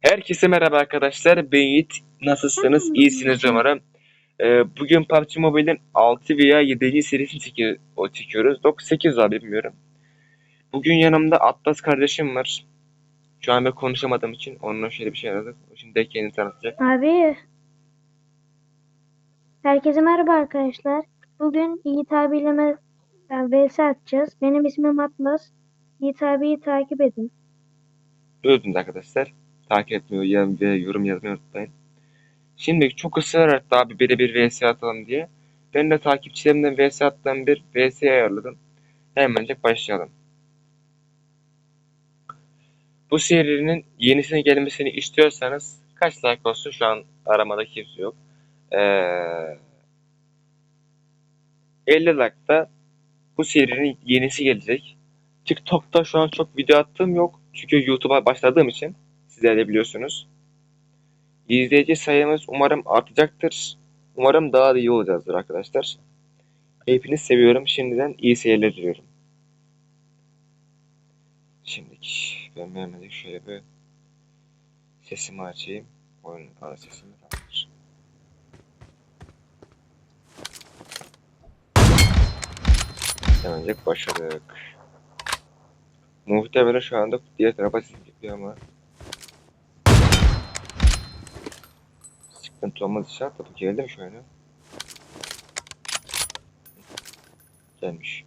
Herkese merhaba arkadaşlar. Ben Yiğit. Nasılsınız? İyisiniz umarım. Ee, bugün PUBG Mobile'in 6 veya 7. serisini çekiyor, çekiyoruz. 9-8 var bilmiyorum. Bugün yanımda Atlas kardeşim var. Şu an ben konuşamadığım için onunla şöyle bir şey aradık. Şimdi de kendini tanıtacak. Abi. Herkese merhaba arkadaşlar. Bugün Yiğit abiyle e, vs atacağız. Benim ismim Atlas. Yiğit abiyi takip edin. Gördünüz arkadaşlar. Takip etmeyi ya- ve yorum yazmayı unutmayın. Şimdi çok ısrar etti abi birebir vs atalım diye. Ben de takipçilerimden vs attığım bir vs ayarladım. Hemencek başlayalım. Bu serinin yenisine gelmesini istiyorsanız kaç like olsun şu an aramada kimse yok. Ee, 50 like'da bu serinin yenisi gelecek. TikTok'ta şu an çok video attığım yok. Çünkü YouTube'a başladığım için sizler de biliyorsunuz. İzleyici sayımız umarım artacaktır. Umarım daha da iyi olacağızdır arkadaşlar. Hepinizi seviyorum. Şimdiden iyi seyirler diliyorum. Şimdiki ben beğenmedik şöyle bir sesimi açayım. Oyun ana sesimi tamamdır. Hemencek başladık. Muhtemelen şu anda diğer tarafa gidiyor ama sıkıntı olmaz inşallah da bu geldi mi şu an? Gelmiş.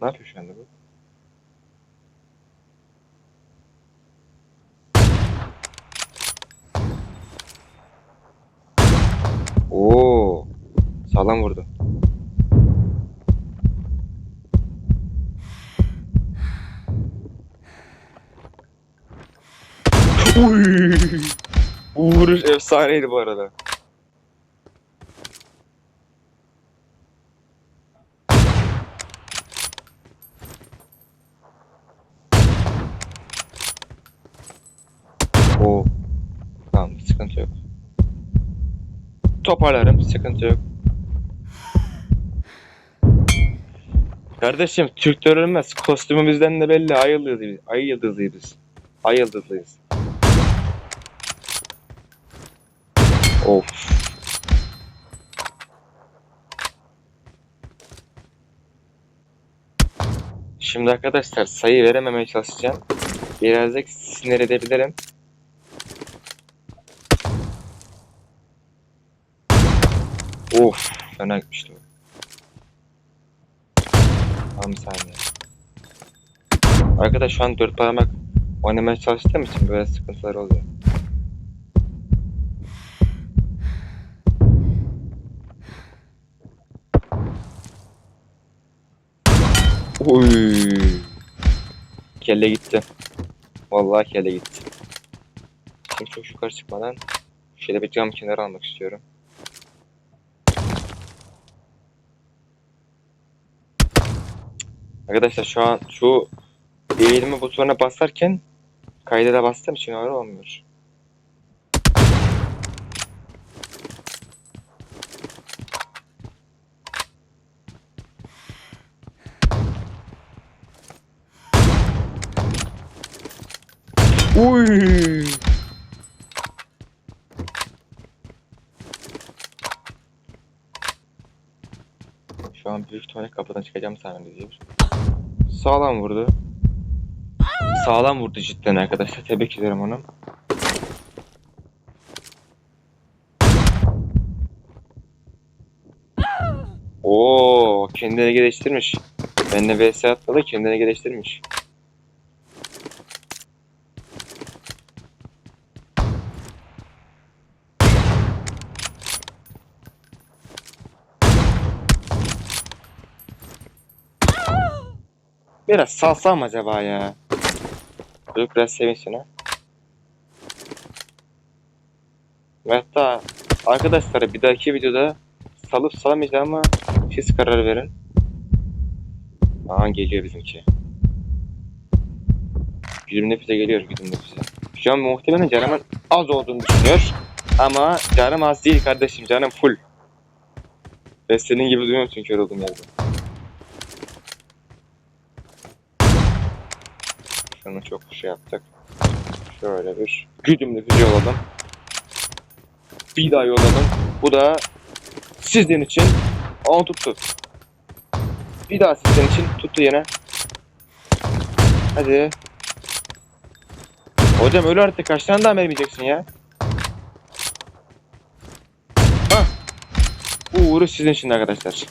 Ne yapıyor şu anda bu? Oo, sağlam vurdu. Uy! Bu vuruş efsaneydi bu arada. Oo. Tamam sıkıntı yok. Toparlarım sıkıntı yok. Kardeşim Türkler ölmez. Kostümümüzden de belli. Ay yıldızıyız. Ay yıldızıyız. Ay yıldızlıyız. Of. Şimdi arkadaşlar sayı verememeye çalışacağım. Birazcık sinir edebilirim. Of, fena gitmişti bu. Tamam bir saniye. Arkadaş şu an dört parmak oynamaya çalıştığım için böyle sıkıntılar oluyor. Uy. Kelle gitti. Vallahi kelle gitti. Şimdi çok yukarı çıkmadan şöyle bir cam kenarı almak istiyorum. Arkadaşlar şu an şu eğilme butonuna basarken kayda da bastığım için öyle olmuyor. Uy. Şu an büyük ihtimalle kapıdan çıkacağım zannediyor. Sağlam vurdu. Sağlam vurdu cidden arkadaşlar. Tebrik ederim onu. Oo, kendini geliştirmiş. Benimle vs atmadı, kendini geliştirmiş. Biraz salsam acaba ya? Çocuk biraz sevinsin ha. Ve hatta arkadaşlar bir dahaki videoda salıp salamayacağıma siz karar verin. Aha geliyor bizimki. Güdüm nefise geliyor güdüm nefise. Şu an muhtemelen canımın az olduğunu düşünüyor. Ama canım az değil kardeşim canım full. Ben senin gibi duyuyorum çünkü yoruldum yerde. Şunu çok şey yaptık. Şöyle bir güdümlü yolladım. Bir daha yolladım. Bu da sizin için. Aa tuttu. Bir daha sizin için tuttu yine. Hadi. Hocam öyle artık kaç tane daha vermeyeceksin ya? Hah. Bu uğru sizin için arkadaşlar.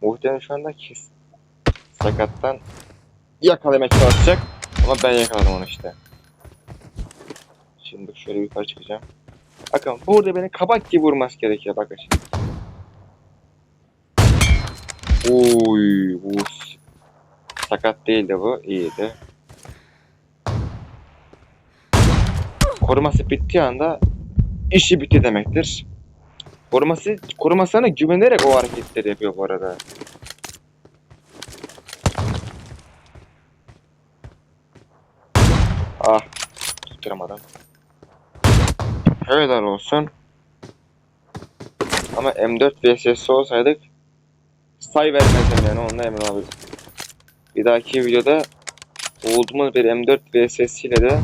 Muhtemelen şu anda kes. Sakattan yakalamaya çalışacak. Ama ben yakaladım onu işte. Şimdi şöyle yukarı çıkacağım. Bakın burada beni kabak gibi vurması gerekiyor bakın şimdi. Oy bu sakat değildi bu iyiydi. Koruması bittiği anda işi bitti demektir. Koruması korumasına güvenerek o hareketleri yapıyor bu arada. Ah tutturamadım. Helal olsun. Ama M4 VSS olsaydık say vermezdim yani onunla emin olabilirim. Bir dahaki videoda olduğumuz bir M4 VSS ile de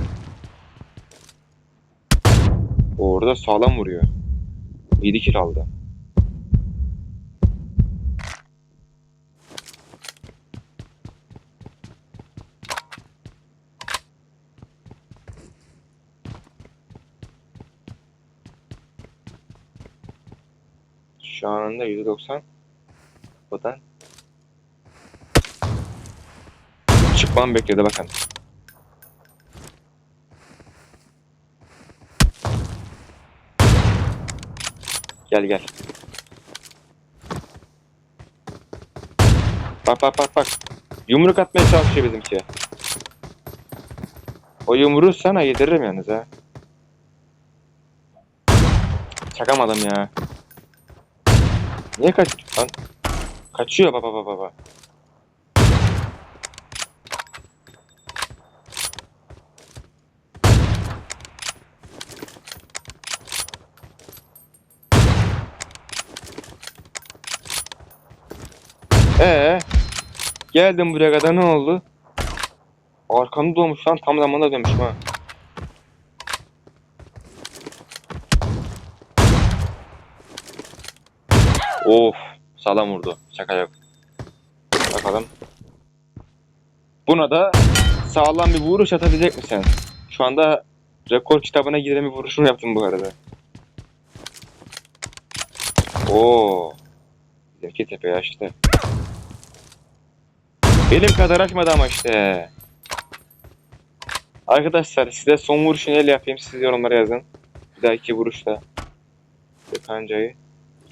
orada sağlam vuruyor. 7 kill aldı. Şu anında %90 buradan çıkmam bekledi bakın. Gel gel. Bak bak bak bak. Yumruk atmaya çalışıyor bizimki. O yumruğu sana yediririm yalnız ha. Çakamadım ya. Niye kaç lan? Kaçıyor baba baba baba. Ee, geldim buraya kadar ne oldu? Arkamda dolmuş lan tam zamanında dönmüşüm ha. Of, sağlam vurdu. Şaka yok. Bakalım. Buna da sağlam bir vuruş atabilecek misin? Şu anda rekor kitabına giren bir vuruşumu yaptım bu arada. Oo. Zeki tepe açtı. Benim kadar açmadı ama işte. Arkadaşlar size son vuruşu neyle yapayım siz yorumlara yazın. Bir dahaki vuruşta. Kancayı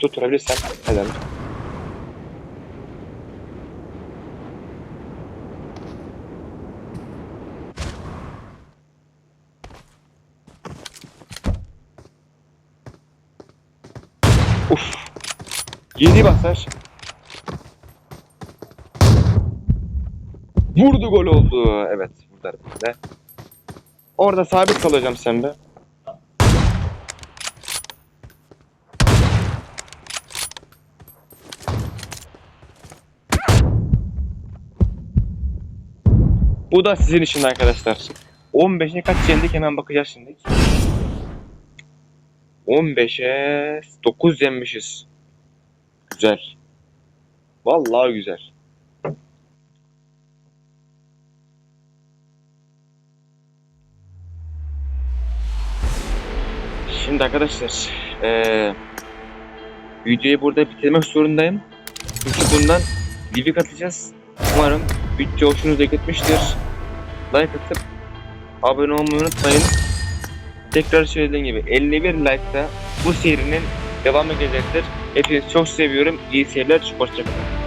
tutturabilirsem ederim. Uf. Yedi basar. Vurdu gol oldu. Evet burada. Orada sabit kalacağım sen be. Bu da sizin için arkadaşlar. 15'e kaç yendik hemen bakacağız şimdi. 15'e 9 yenmişiz. Güzel. Vallahi güzel. Şimdi arkadaşlar eee videoyu burada bitirmek zorundayım. Çünkü bundan livik atacağız. Umarım video hoşunuza gitmiştir. Like atıp abone olmayı unutmayın. Tekrar söylediğim gibi 51 like'da bu serinin devamı gelecektir. Hepinizi çok seviyorum. İyi seyirler. Hoşçakalın.